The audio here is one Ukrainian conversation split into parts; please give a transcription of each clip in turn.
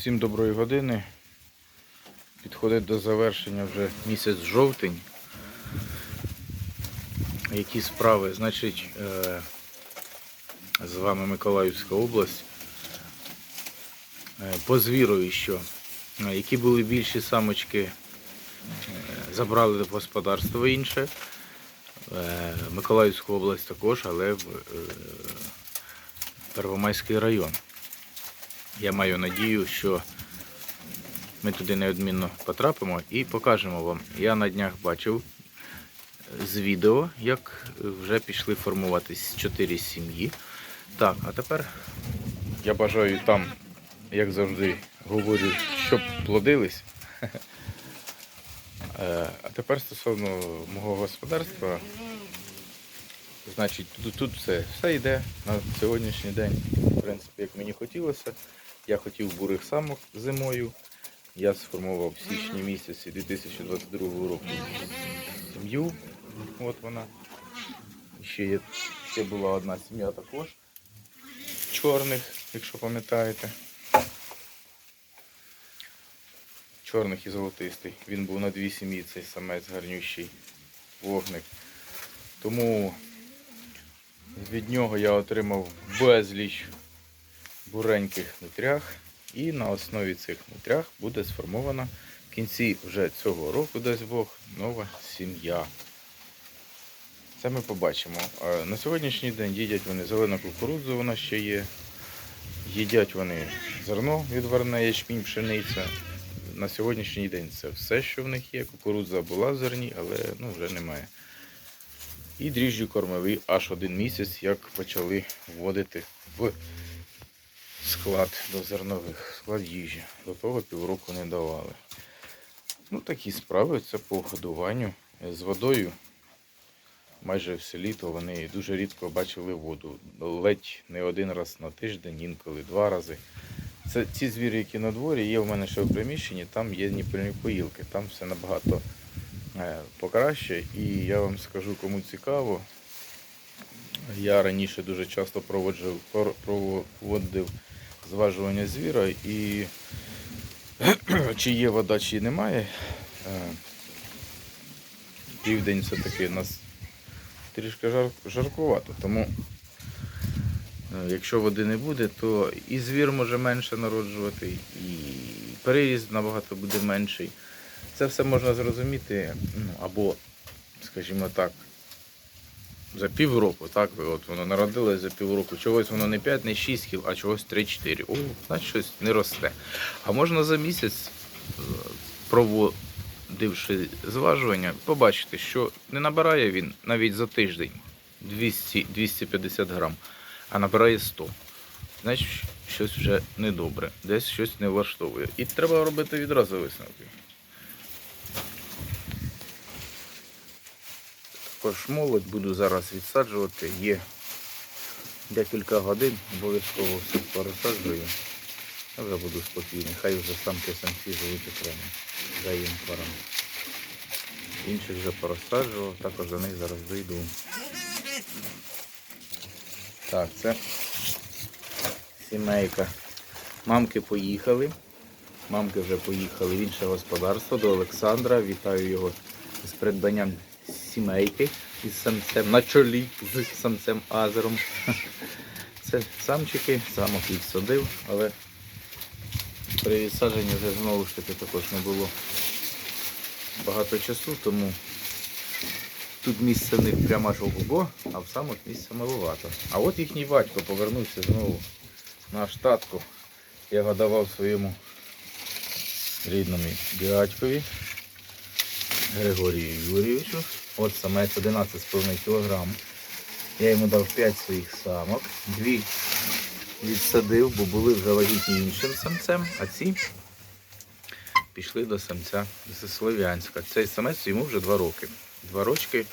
Всім доброї години. Підходить до завершення вже місяць жовтень. Які справи? Значить, е, з вами Миколаївська область. Е, По звіру що. е, Які були більші самочки, забрали в господарство інше. Миколаївську область також, але Первомайський район. Я маю надію, що ми туди неодмінно потрапимо і покажемо вам. Я на днях бачив з відео, як вже пішли формуватись чотири сім'ї. Так, а тепер я бажаю там, як завжди, говорю, щоб плодились. Е, А тепер стосовно мого господарства, значить, тут, тут все, все йде на сьогоднішній день, в принципі, як мені хотілося. Я хотів бурих самок зимою. Я сформував в січні місяці 2022 року сім'ю. От вона. Ще, є, ще була одна сім'я також. Чорних, якщо пам'ятаєте. Чорних і золотистий. Він був на дві сім'ї, цей самець гарнющий вогник. Тому від нього я отримав безліч буреньких нутрях. І на основі цих нутрях буде сформована в кінці вже цього року, дасть Бог, нова сім'я. Це ми побачимо. На сьогоднішній день їдять вони зелену кукурудзу, вона ще є. Їдять вони зерно відварне, ячмінь, пшениця. На сьогоднішній день це все, що в них є. Кукурудза була в зерні, але ну, вже немає. І дріжджі кормові аж один місяць, як почали вводити в склад до зернових, склад їжі. До того півроку не давали. Ну, такі справи, це по годуванню. З водою майже все літо вони дуже рідко бачили воду. Ледь не один раз на тиждень, інколи два рази. Це ті звірі, які на дворі, є в мене ще в приміщенні, там є ніпильні поїлки, там все набагато е, покраще. І я вам скажу, кому цікаво. Я раніше дуже часто проводжив, пор- проводив зважування звіра і чи є вода, чи немає. Е, Південь все-таки нас трішки жар, жаркувато, тому е, якщо води не буде, то і звір може менше народжувати, і переїзд набагато буде менший. Це все можна зрозуміти, ну, або, скажімо так, за півроку, так, от воно народилось за півроку. Чогось воно не 5, не 6 кіл, а чогось 3-4. О, значить щось не росте. А можна за місяць, е, проводивши зважування, побачити, що не набирає він навіть за тиждень 200-250 грам, а набирає 100. Значить, щось вже недобре, десь щось не влаштовує. І треба робити відразу висновки. Також молодь буду зараз відсаджувати. Є декілька годин, обов'язково все пересаджую. Я вже буду спокійний. Хай вже самки самці живуть окремо. Дай їм парам. Інших вже порозсаджував, також до них зараз дойду. Так, це сімейка. Мамки поїхали. Мамки вже поїхали в інше господарство до Олександра. Вітаю його з придбанням сімейки із самцем на чолі з самцем Азером. Це самчики, самок відсадив, але при відсадженні вже знову ж таки також не було багато часу, тому тут місце них прямо аж ого, а в самок місця маловато. А от їхній батько повернувся знову на штатку. Я його давав своєму рідному дядькові. Григорію Юрійовичу. От самець 11,5 кг. Я йому дав 5 своїх самок. Дві відсадив, бо були вже вагітні іншим самцем, а ці пішли до самця з Слов'янська. Цей самець йому вже 2 роки. 2 рочки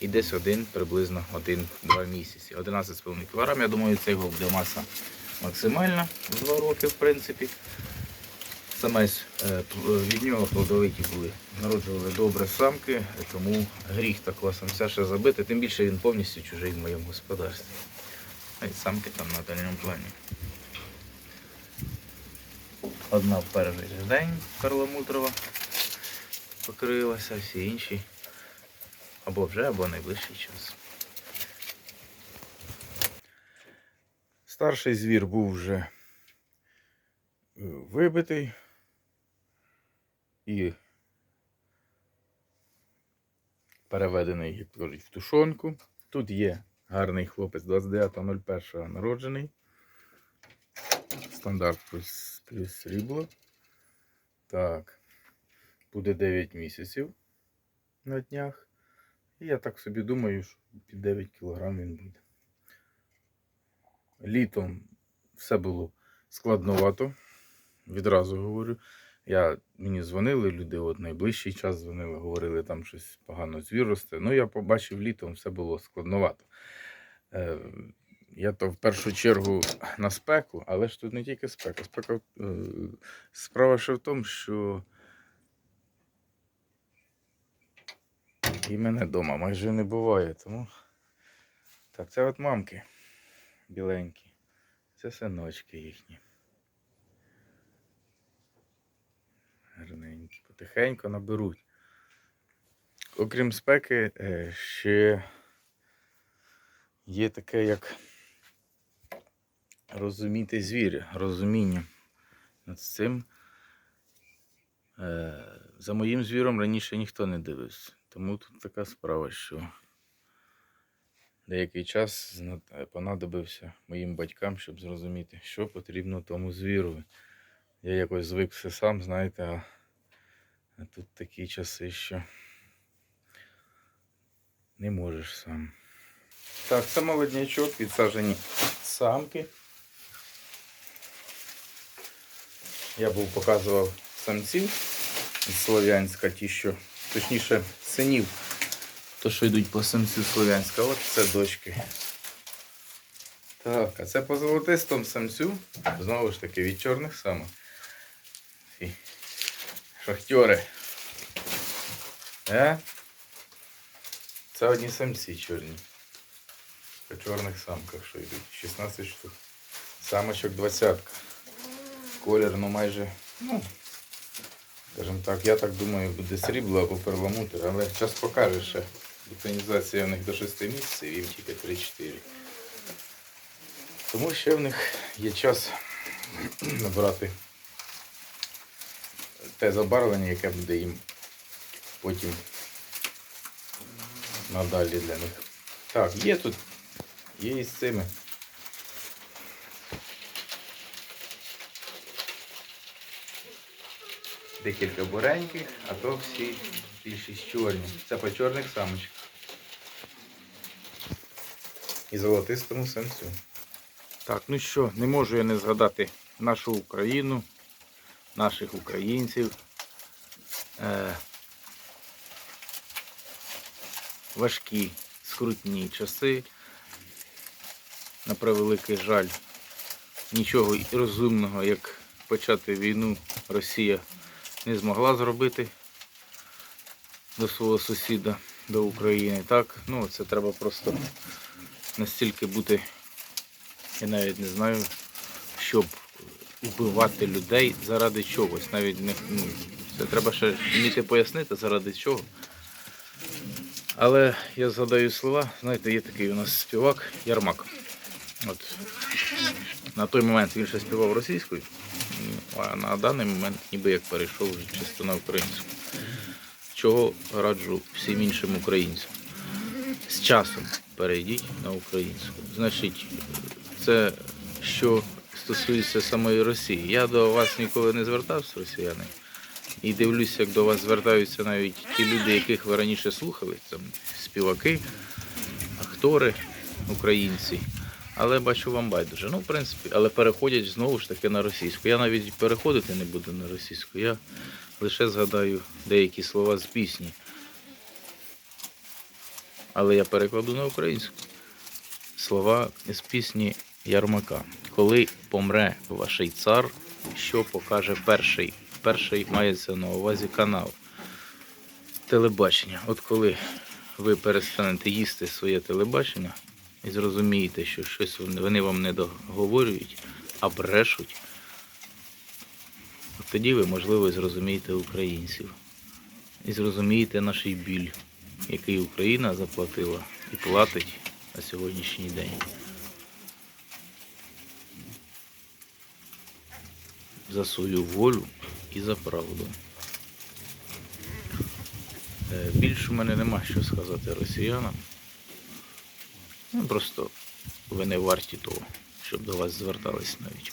і десь один, приблизно 1-2 місяці. 11,5 кг. Я думаю, це його буде маса максимальна в 2 роки, в принципі. Самець е, від нього плодовиті були. Народжували добре самки, тому гріх такого самця ще забити, тим більше він повністю чужий в моєму господарстві. А й самки там на дальньому плані. Одна в перший день перламутрова покрилася, всі інші або вже, або найближчий час. Старший звір був вже е, вибитий і переведений, як кажуть, в тушонку. Тут є гарний хлопець 29.01 народжений. Стандарт плюс, плюс срібло. Так. Буде 9 місяців на днях. І я так собі думаю, що під 9 кг він буде. Літом все було складновато. Відразу говорю. Я, мені дзвонили люди, от найближчий час дзвонили, говорили, там щось погано звір росте. Ну, я побачив літом, все було складновато. Е, я то в першу чергу на спеку, але ж тут не тільки спека. Спека е, справа ще в тому, що і мене вдома майже не буває. Тому так, це от мамки біленькі. Це синочки їхні. Потихеньку наберуть. Окрім спеки, е, ще є таке, як розуміти звір, розуміння над цим. Е, За моїм звіром раніше ніхто не дивився. Тому тут така справа, що деякий час е, понадобився моїм батькам, щоб зрозуміти, що потрібно тому звіру. Я якось звик все сам, знаєте, а, а тут такі часи, що не можеш сам. Так, це молоднячок, відсаджені самки. Я був показував самців з Слов'янська, ті, що, точніше, синів, то, що йдуть по самцю Слов'янська. От це дочки. Так, а це по золотистому самцю. Знову ж таки, від чорних самок. Шахтери. Е? Це одні самці чорні. По чорних самках, що йдуть. 16 штук. Самочок двадцятка. Колір, ну майже, ну, скажімо так, я так думаю, буде срібло або перламутр, але час покаже ще. Бутонізація в них до 6 місяців, їм тільки 3-4. Тому ще в них є час набрати те забарвлення, яке буде їм потім надалі для них. Так, є тут, є і з цими. Декілька буреньких, а то всі більшість чорні. Це по чорних самочках. І золотистому самцю. Так, ну що, не можу я не згадати нашу Україну, наших українців. Е, важкі, скрутні часи. На превеликий жаль, нічого розумного, як почати війну, Росія не змогла зробити до свого сусіда, до України. Так, ну це треба просто настільки бути, я навіть не знаю, щоб вбивати людей заради чогось. Навіть не ну, це треба ще вміти пояснити, заради чого. Але я згадаю слова, знаєте, є такий у нас співак Ярмак. От на той момент він ще співав російською, а на даний момент ніби як перейшов чисто на українську. Чого раджу всім іншим українцям. З часом перейдіть на українську. Значить, це що стосується самої Росії. Я до вас ніколи не звертався, росіяни. І дивлюся, як до вас звертаються навіть ті люди, яких ви раніше слухали, там співаки, актори, українці. Але бачу вам байдуже. Ну, в принципі, але переходять знову ж таки на російську. Я навіть переходити не буду на російську. Я лише згадаю деякі слова з пісні. Але я перекладу на українську. Слова з пісні Ярмака. Коли помре ваший цар, що покаже перший? Перший мається на увазі канал. Телебачення. От коли ви перестанете їсти своє телебачення і зрозумієте, що щось вони вам не договорюють, а брешуть, Тоді ви, можливо, зрозумієте українців. І зрозумієте наш біль, який Україна заплатила і платить на сьогоднішній день. За свою волю і за правду. Е, Більше в мене нема що сказати росіянам. Ну, просто ви не варті того, щоб до вас звертались навіть.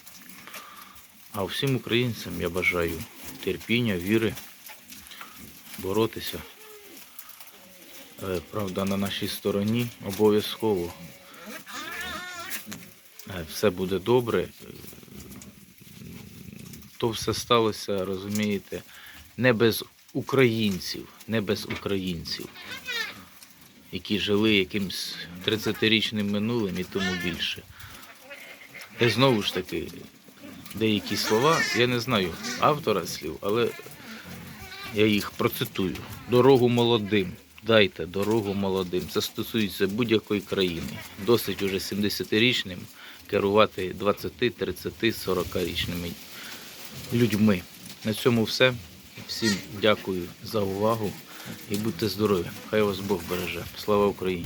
А всім українцям я бажаю терпіння, віри, боротися. Е, Правда, на нашій стороні обов'язково Е, все буде добре. То все сталося, розумієте, не без українців, не без українців, які жили якимсь 30-річним минулим і тому більше. І знову ж таки, деякі слова, я не знаю автора слів, але я їх процитую. Дорогу молодим. Дайте дорогу молодим. Це стосується будь-якої країни. Досить уже 70-річним керувати 20, 30, 40-річними людьми. На цьому все. Всім дякую за увагу і будьте здорові. Хай вас Бог береже. Слава Україні!